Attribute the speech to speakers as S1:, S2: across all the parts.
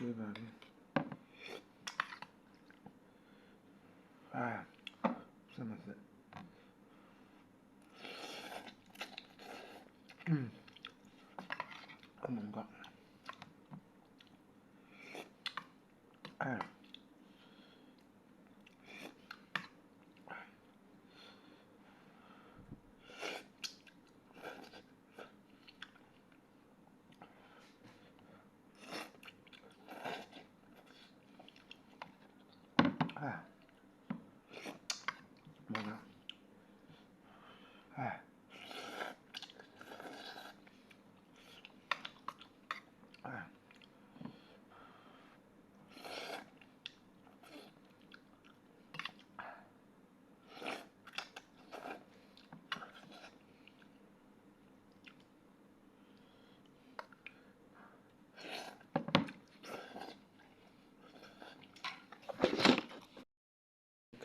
S1: ဆွေးပါပြီအာစမစอืมအမက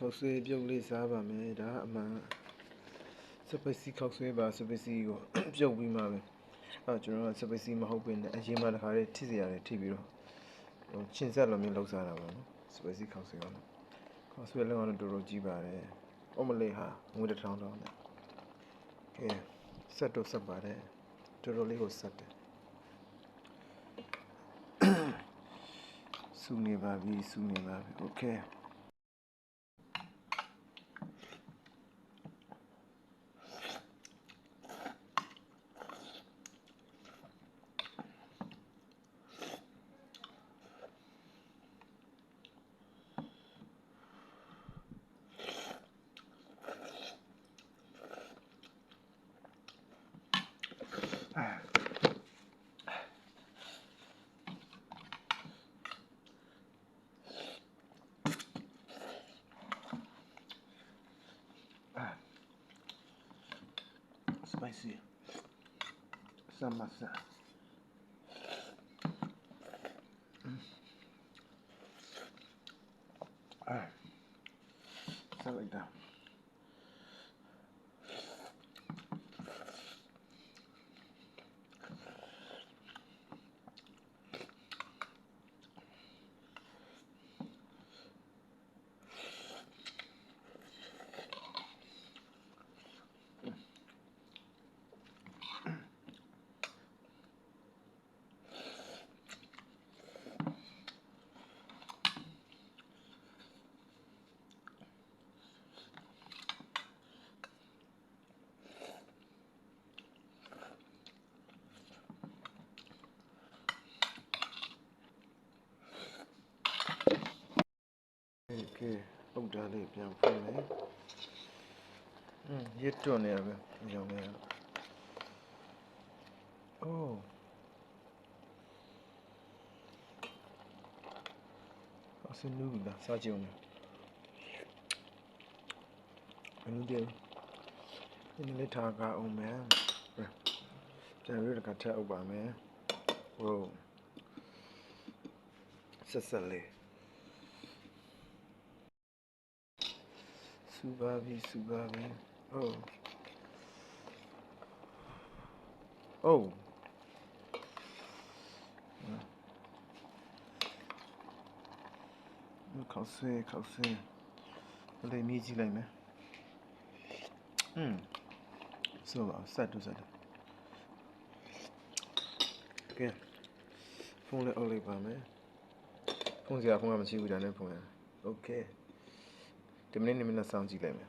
S1: ခောက်ဆွေးပြုတ်လေးစားပါမယ်ဒါအမှန်စပစီခောက်ဆွေးပါစပစီကို ပြုတ်ပြီးမှပဲအဲကျွန်တော်ကစပစီမဟုတ်ဘဲနဲ့အရင်မှတစ်ခါလေးထိစရာတွေထိပြီးတော့ဟိုချင်းဆက်လိုမျိုးလှုပ်စားတာပါနော်စပစီခောက်ဆွေးကတော့ခောက်ဆွေးလည်းကတော့တော်တော်ကြီးပါတယ်။အမလေးဟာငွေတစ်ထောင်တောင်းတယ်။ကဲဆက်တော့ဆက်ပါတယ်တော်တော်လေးကိုဆက်တယ်။စူနေပါပြီစူနေပါပြီโอเค spicy samasa. Mm. All right, so like that. Okay, ပုတ်တာလေးပြန်ဖွင့်မယ်။อืมရစ်တွန်းနေရပဲ။ကြောင်နေရ။အိုးအစနူးလာစားကြည့်အောင်။အနူးတယ်။ဒီနေ့ထားကအောင်မယ်။ပြန်ရတဲ့ကထက်အုပ်ပါမယ်။ဟုတ်။ဆက်ဆက်လေး စူပါပြီစူပါပြီဟုတ်ဟုတ်ခောက်ဆွဲခောက်ဆွဲဘယ်လိုမြည်ကြည့်လိုက်မယ်ဟွန်းဆိုပါဆက်တူဆက်တူကဲဖုန်းလေးအုပ်လိုက်ပါမယ်ဖုန်းစရာဖုန်းကမရှိဘူးဒါနဲ့ဖုန်းရโอเค ဒီမိနစ်2မိနစ်စောင့်ကြည့်လိုက်မယ်